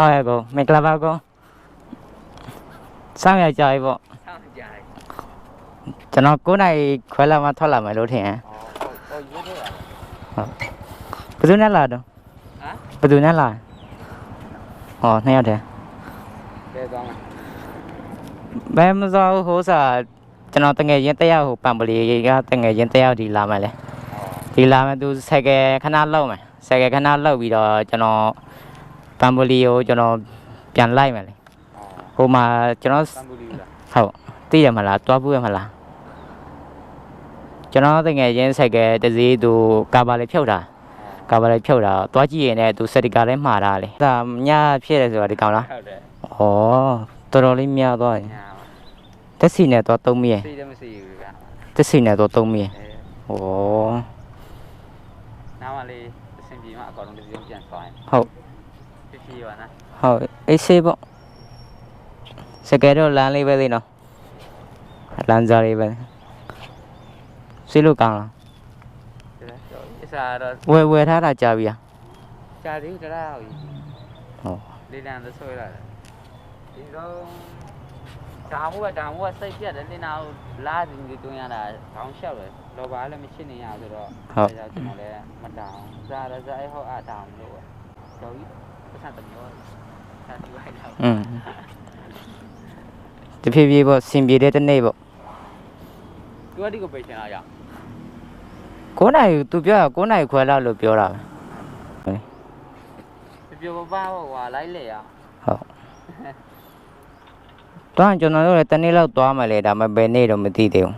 ဟုတ်ရဲ့ကိုမင်္ဂလာပါကိုစောင့်ရကြပြီပေါ့ဆောင်းကြတယ်ကျွန်တော်9နိုင်ခွဲလာမှထွက်လာမယ်လို့ထင်တယ်ဟောဟောရွေးတော့ရဘယ်သူနဲ့လာတော့ဟမ်ဘယ်သူနဲ့လာဟောနှစ်ယောက်တည်းကဲကောင်းဘယ်မစောဟိုးစားကျွန်တော်တငယ်ချင်းတစ်ယောက်ဟိုပံပလီကတငယ်ချင်းတစ်ယောက်ဒီလာမယ်လေဟောဒီလာမယ်သူဆိုင်ကယ်ခဏလောက်မယ်ဆိုင်ကယ်ခဏလောက်ပြီးတော့ကျွန်တော် ပံပလီကိုကျွန်တော်ပြန်လိုက်မယ်လေဟောဟိုမှာကျွန်တော်စံပူလီလားဟုတ်သိရမလားတွားဘူးရမလားကျွန်တော်တကယ်ချင်းဆိုင်ကယ်တစ်စီးသူကာဘာလေးဖြုတ်တာကာဘာလေးဖြုတ်တာတွားကြည့်ရင်လည်းသူစတိကာလေးမှားတာလေဒါညဖြစ်တယ်ဆိုတာဒီကောင်လားဟုတ်တယ်ဩတော်တော်လေးများသွားတယ်ညာတက်စီနဲ့တော့သုံးမိရဲ့စိတ်လည်းမရှိဘူးကတက်စီနဲ့တော့သုံးမိရဲ့အဲဩနားမလေးအဆင်ပြေမှအကောင်လုံးတစ်စီးလုံးပြန်သွားရင်ဟုတ် ဖြစ်ဖြစ်ပါနော်ဟုတ်အေးဆေးပေါ့စကယ်တော့လမ်းလေးပဲသေးနော်လမ်းစားလေးပဲစီးလို့ကောင်းလားဒါအစားတော့ဝယ်ဝယ်ထားတာကြာပြီလားကြာသေးတယ်လားဟောဟောလေးလံသဆွဲလာတယ်ဒီတော့ဒါမှမဟုတ်ဒါမှမဟုတ်စိတ်ပြတ်တယ်လင်းနာ ကိုလာစီနေတွန်းရတာခေါင်းလျှောက်တယ်လောဘာလည်းမရှိနေရဆိုတော့ဟုတ်ဒါကြောင့်ကျွန်တော်လည်းမတောင်းစားရစားအဲ့ဟောအတောင်းလို့တော့ဒီပတ်စံတမျိုးဆက်ပြီးလိုက်တော့อืมတဖြည်းဖြည်းပေါ့စင်ပြေတဲ့တစ်နေ့ပေါ့သူကဒီကိုပိတ်ချင်လာရ9နိုင်သူပြောတာ9နိုင်ခွဲလောက်လို့ပြောတာပဲပြပြပပဟိုဟာလိုက်လေရဟုတ်တော့ကျွန်တော်တို့လည်းတစ်နေ့လောက်သွားမှလေဒါမှဘယ်နေ့တော့မသိသေးဘူး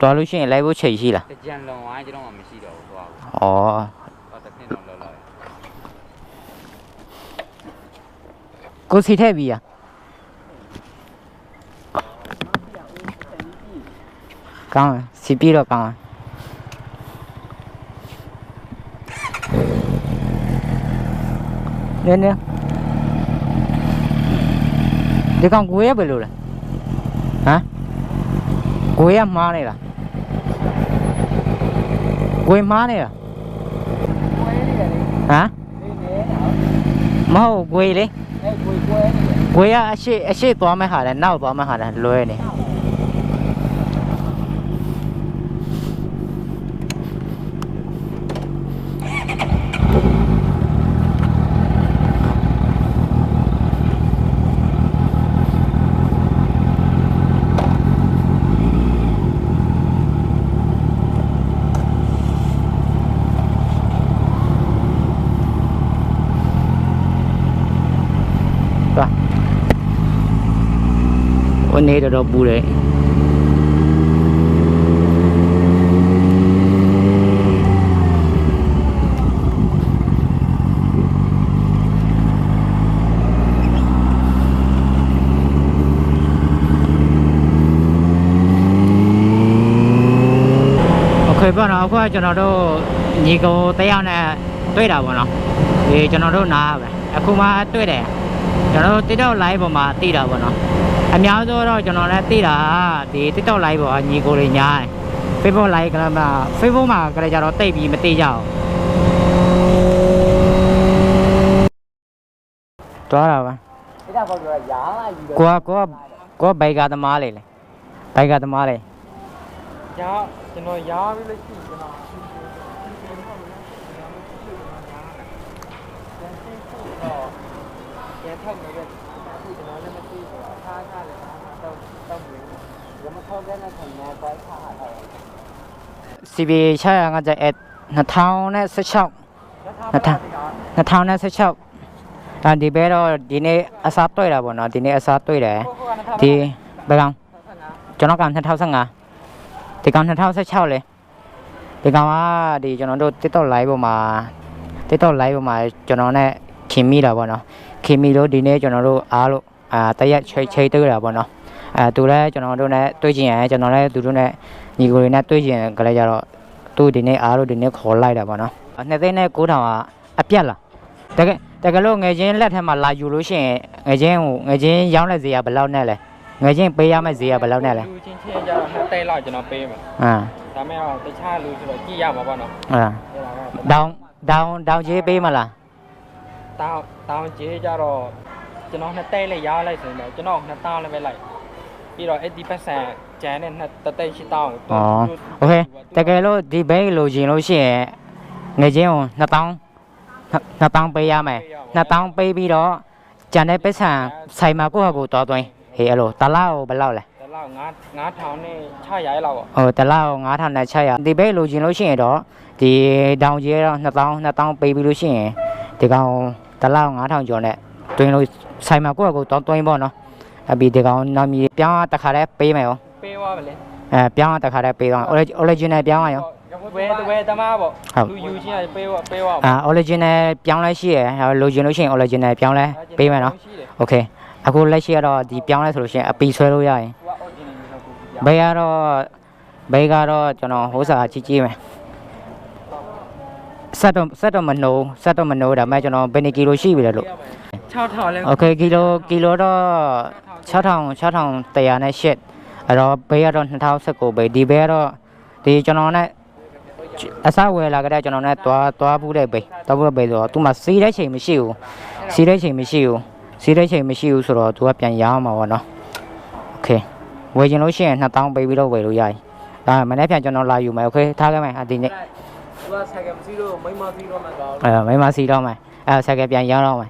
သွားလို့ရှိရင်လိုက်ဖို့ချိန်ရှိလားတကြံလုံဝိုင်းကျွန်တော်မှမရှိတော့ဘူးသွားဘူးဩ တော့တစ်ခင်းတော့လောလော ကိုစီထည့်ပြီอ่ะကောင်းတယ်စီပြီးတော့ကောင်းတယ်နည်းနည်းဒီကောင်ကိုရဘယ်လိုလဲဟမ်ကိုရမှားနေလားကိုရမှားနေလားကွဲနေတယ်လေဟမ်နေနေတော့ မဟုတ်ကိုရလေအဲ့ကွဲကွဲနေတယ်ကိုရအရှိအရှိသွားမဲ့ဟာလဲနောက်သွားမဲ့ဟာလဲလွဲနေ အနည်းတော့ပူတယ်ခေပေါ့နော်အခုကကျွန်တော်တို့ညီကိုတယောက်နဲ့တွေ့တာပေါ့နော်ဒီကျွန်တော်တို့နားပဲအခုမှတွေ့တယ်ကျွန်တော်တို့ TikTok live ပေါ်မှာတည်တာပေါ့နော် အများဆုံးတော့ကျွန်တော်လည်းသိတာဒီ TikTok live ပေါ်ကညီကိုတွေညားတယ် Facebook live ကလည်းမ Facebook မှာကလည်းကြတော့တိတ်ပြီးမသိကြအောင်သွားတာပါအဲ့ဒါပေါ့ပြောရာလိုက်ပြီးကိုကကိုကကိုကဘိုက်ကသမားလေလေဘိုက်ကသမားလေရာကျွန်တော်ရာပြီးလို့ရှိကျွန်တော်ပြန်ထောက်နေတဲ့အခုကျွန်တော်လည်းမရှိဘူး အခါခါလည်းတော့တော့ဘူးရမထောက်တဲ့နဲ့ခင်ဗျာဘိုက်ခါထားတယ် CB 600ကကြအဲ့2016 2016ဒါဒီဘဲတော့ဒီနေ့အစားတွေ့တာပေါ့နော်ဒီနေ့အစားတွေ့တယ်ဒီဘယ်ကောင်ကျွန်တော်က2015ဒီကောင်2016လေဒီကောင်ကဒီကျွန်တော်တို့ TikTok live ပေါ်မှာ TikTok live ပေါ်မှာကျွန်တော်နဲ့ခင်မိတာပေါ့နော်ခင်မိလို့ဒီနေ့ကျွန်တော်တို့အားလို့ အာတရက်ချိတ်ချိတ်တွေ့တာပေါ့နော်အဲသူလည်းကျွန်တော်တို့နဲ့တွေ့ကြည့်ရင်ကျွန်တော်လည်းသူတို့နဲ့ညီကိုတွေနဲ့တွေ့ကြည့်ရင်ကလေးကြတော့သူဒီနေ့အားလို့ဒီနေ့ခေါ်လိုက်တာပေါ့နော်နှစ်သိန်းနဲ့9000ကအပြတ်လားတကယ်တကယ်လို့ငယ်ချင်းလက်ထက်မှာလာယူလို့ရှိရင်ငယ်ချင်းဟိုငယ်ချင်းရောင်းတဲ့ဈေးကဘယ်လောက်နဲ့လဲငယ်ချင်းပေးရမယ့်ဈေးကဘယ်လောက်နဲ့လဲလူချင်းချင်းကြတော့နှစ်သိန်းလောက်ကျွန်တော်ပေးမယ်အာဒါမဲ့တော့တခြားလူဆိုတော့ကြည့်ရမှာပေါ့နော်အာအဲ့ဒါကဒေါင်းဒေါင်းဒေါင်းကြီးပေးမလားတောင်း2000ကျေးကြတော့ ကျွန်တော်နှစ်တဲလေးရားလိုက်ဆိုရင်တော့ကျွန်တော်2000လည်းပဲလိုက်ပြီးတော့အဲ့ဒီပတ်စံကျန်တဲ့နှစ်တသိန်း8000ကို อ๋อโอเคတကယ်လို့ဒီဘဲလိုချင်လို့ရှိရင်ငွေချင်းကို2000 2000ပေးရမယ်2000ပေးပြီးတော့ကျန်တဲ့ပတ်စံဆိုင်မှာကိုယ့်ဟာကိုယ်တော်သွင်းဟေးအဲ့လိုတလားကိုဘယ်လောက်လဲ တလောက်9 9000နဲ့ချရိုင်းလောက်ပေါ့ ဟိုတလားကို9000နဲ့600ဒီဘဲလိုချင်လို့ရှိရင်တော့ဒီတောင်ကြီးတော့2000 2000ပေးပြီးလို့ရှိရင်ဒီကောင်တလားကို9000ကျော်နဲ့တွင်းလို့ ဆိုင်မှာကိုယ့်အကူတောင်းတွင်းပေါ့နော်အပြီးဒီကောင်နောက်မြေပြောင်းတခါတည်းပေးမယ်ရောပေးသွားပါလေအဲပြောင်းတခါတည်းပေးသွား original ပြောင်းရောဝဲဝဲသမားပေါ့လူယူချင်းကပေးပေါ့ပေးပေါ့အာ original ပြောင်းလဲရှိရယ်လိုချင်လို့ရှိရင် original ပြောင်းလဲပေးမယ်နော် okay အခုလက်ရှိကတော့ဒီပြောင်းလဲဆိုလို့ရှိရင်အပီဆွဲလို့ရရင်ဘယ်ကတော့ဘယ်ကတော့ကျွန်တော်ဟိုးစာကြည့်ကြည့်မယ်ဆက်တော့ဆက်တော့မနှိုးဆက်တော့မနှိုးဒါပေမဲ့ကျွန်တော်ဘယ်နေကီလိုရှိပြီလဲလို့ 6000လဲ โอเคကီလိုကီလိုတော့6000 6100နဲ့8အဲ့တော့ဘယ်ကတော့2019ပဲဒီဘယ်ကတော့ဒီကျွန်တော်နဲ့အစဝယ်လာကြတဲ့ကျွန်တော်နဲ့တွားတွားဘူးတဲ့ဘေးတွားဘူးတဲ့ဘေးဆိုတော့သူမှစီးတဲ့ချိန်မရှိဘူးစီးတဲ့ချိန်မရှိဘူးစီးတဲ့ချိန်မရှိဘူးဆိုတော့သူကပြန်ရအောင်မှာပေါ့နော်โอเคဝယ်ချင်လို့ရှိရင်2000ပေးပြီးတော့ဝယ်လို့ရည်ဒါမနေ့ပြန်ကျွန်တော်လာယူမယ်โอเคထားခဲ့မယ်အဒီနေ့ သူကဆိုင်ကမစီးတော့မိမစီးတော့မှကောင်း အဲမိမစီတော့မယ်အဲဆက်ကပြန်ရအောင်မယ်